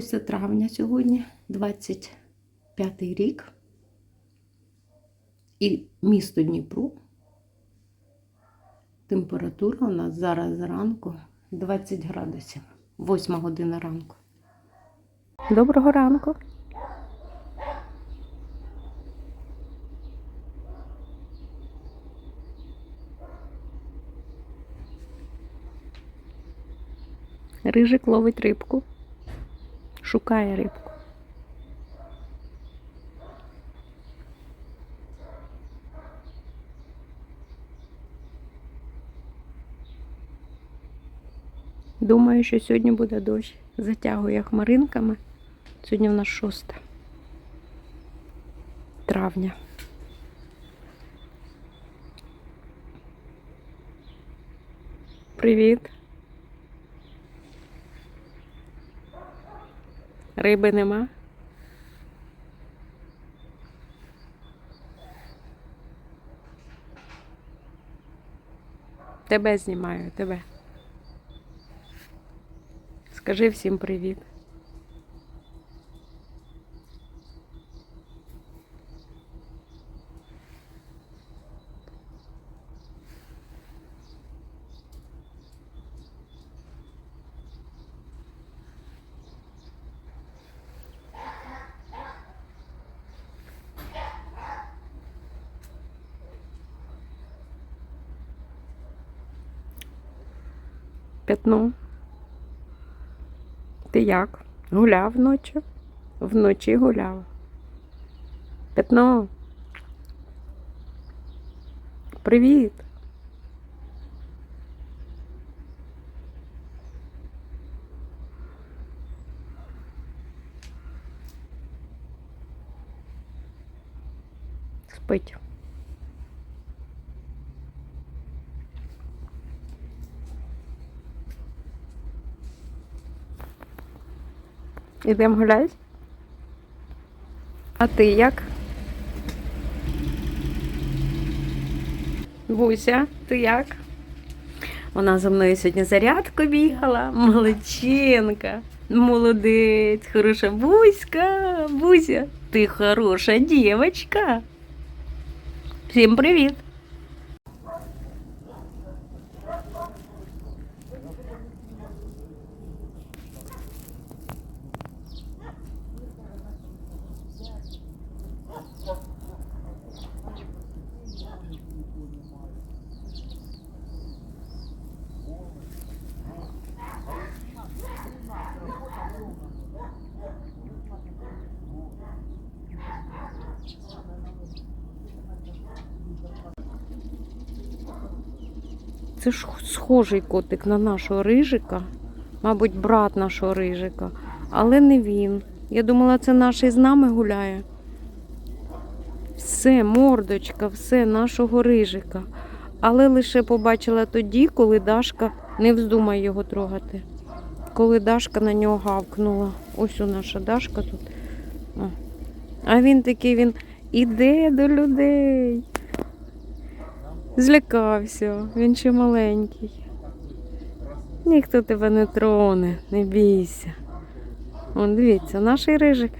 6 травня сьогодні, 25 рік. І місто Дніпро. Температура у нас зараз зранку 20 градусів, 8 година ранку. Доброго ранку. Рижик ловить рибку. Шукає рибку. Думаю, що сьогодні буде дощ. Затягує хмаринками. Сьогодні в нас 6 травня. Привіт. Риби нема? Тебе знімаю, тебе. Скажи всім привіт. П'ятно. Ти як? Гуляв вночі? Вночі гуляв. П'ятно. Привіт. Спить. Ідемо гуляти? А ти як? Буся, ти як? Вона за мною сьогодні зарядку бігала. Молодчинка. Молодець, хороша Буська. Буся, ти хороша дівчинка. Всім привіт. Це ж схожий котик на нашого рижика. Мабуть, брат нашого рижика. Але не він. Я думала, це наш із нами гуляє. Все, мордочка, все нашого рижика. Але лише побачила тоді, коли Дашка не вздумає його трогати. Коли Дашка на нього гавкнула. Ось у наша Дашка тут. А він такий, він іде до людей. Злякався, він ще маленький. Ніхто тебе не троне, не бійся. Вон, дивіться, наш рижик.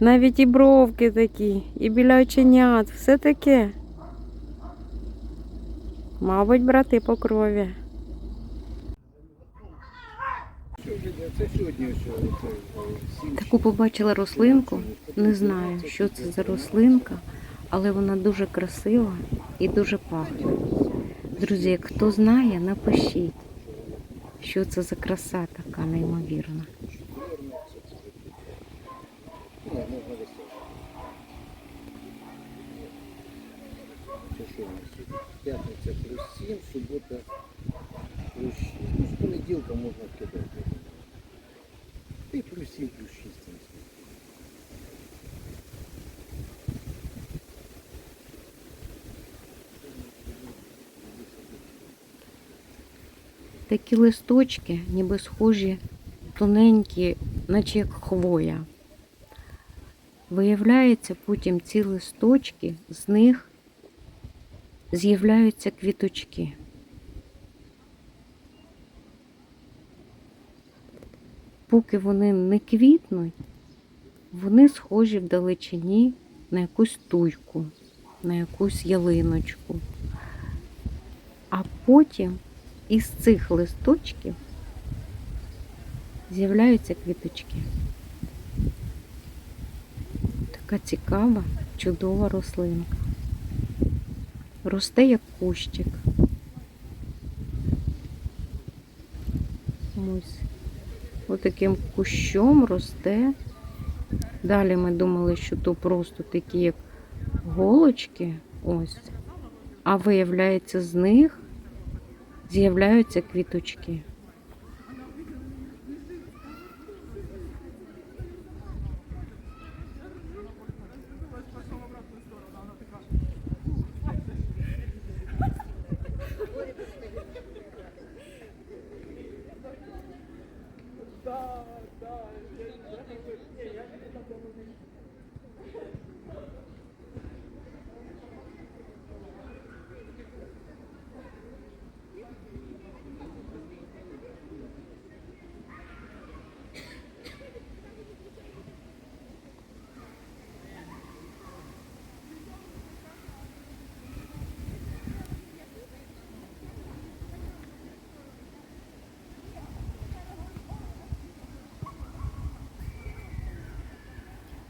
Навіть і бровки такі, і біля оченят, все таке. Мабуть, брати по крові. Таку побачила рослинку, не знаю, що це за рослинка, але вона дуже красива і дуже пахне. Друзі, хто знає, напишіть, що це за краса така неймовірна. П'ятниця плюс 7, субота плюс 6. Ну, з понеділка можна кидати. І плюс 7, плюс 6. Такі листочки, ніби схожі, тоненькі, наче як хвоя. Виявляється, потім ці листочки, з них з'являються квіточки. поки вони не квітнуть, вони схожі в далечині на якусь туйку, на якусь ялиночку. А потім із цих листочків з'являються квіточки. Така цікава, чудова рослинка. Росте як кущик. Ось. Отаким кущом росте. Далі ми думали, що то просто такі як голочки. Ось. А виявляється, з них з'являються квіточки.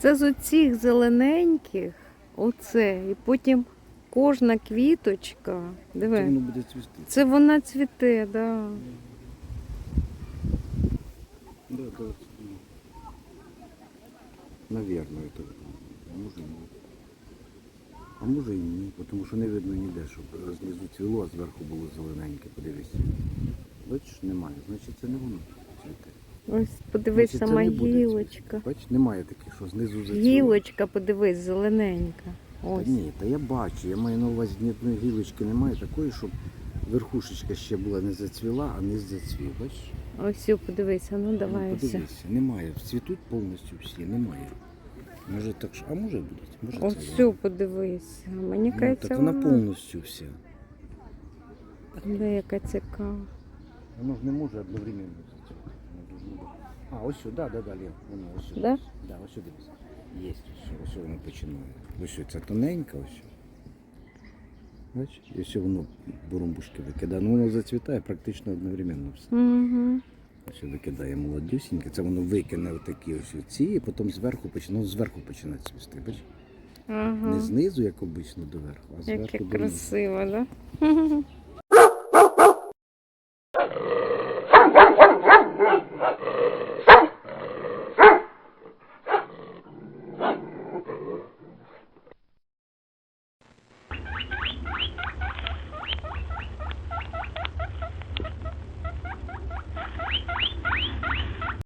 Це з оцих зелененьких, оце, і потім кожна квіточка. Це воно буде цвісти. це вона цвіте, да. Да, да, це, ну, Наверное, это може ні. А може і ні, тому що не видно ніде, щоб знизу цвіло, а зверху було зелененьке, подивись. Бачиш, немає, значить це не воно цвіте. Ось подивись, Значить, це сама не буде гілочка. цвісти. Бачиш, немає таких, що знизу зацвіло. Гілочка, подивись, зелененька. Та Ось. ні, та я бачу, я маю на увазі ні одної гілочки немає такої, щоб верхушечка ще була не зацвіла, а низ зацвів. Бачиш? Ось сю, подивися, ну Ну, давай ось. подивися, немає. Цвітуть повністю всі, немає. Може так, що- а може будуть, може Ось воно. подивись. Мені Ну, кажеться, так вона вона. повністю вся. Де яка цікава. Воно ж не може одновременно зацвіти. А, ось сюди, да, да, да, Воно ось сюди. Да? Да, ось сюди. Є, ось, ось воно починає. Ось це тоненько, ось. Бачиш, і ось воно бурумбушки викидає. Ну, воно зацвітає практично одновременно все. Угу. Ось викидає молодюсіньке, це воно викине такі ось ці, і потім зверху починає, ну, зверху починає цвісти. Бачиш? Ага. Не знизу, як обично, доверху, а зверху Яке донизу. красиво, да?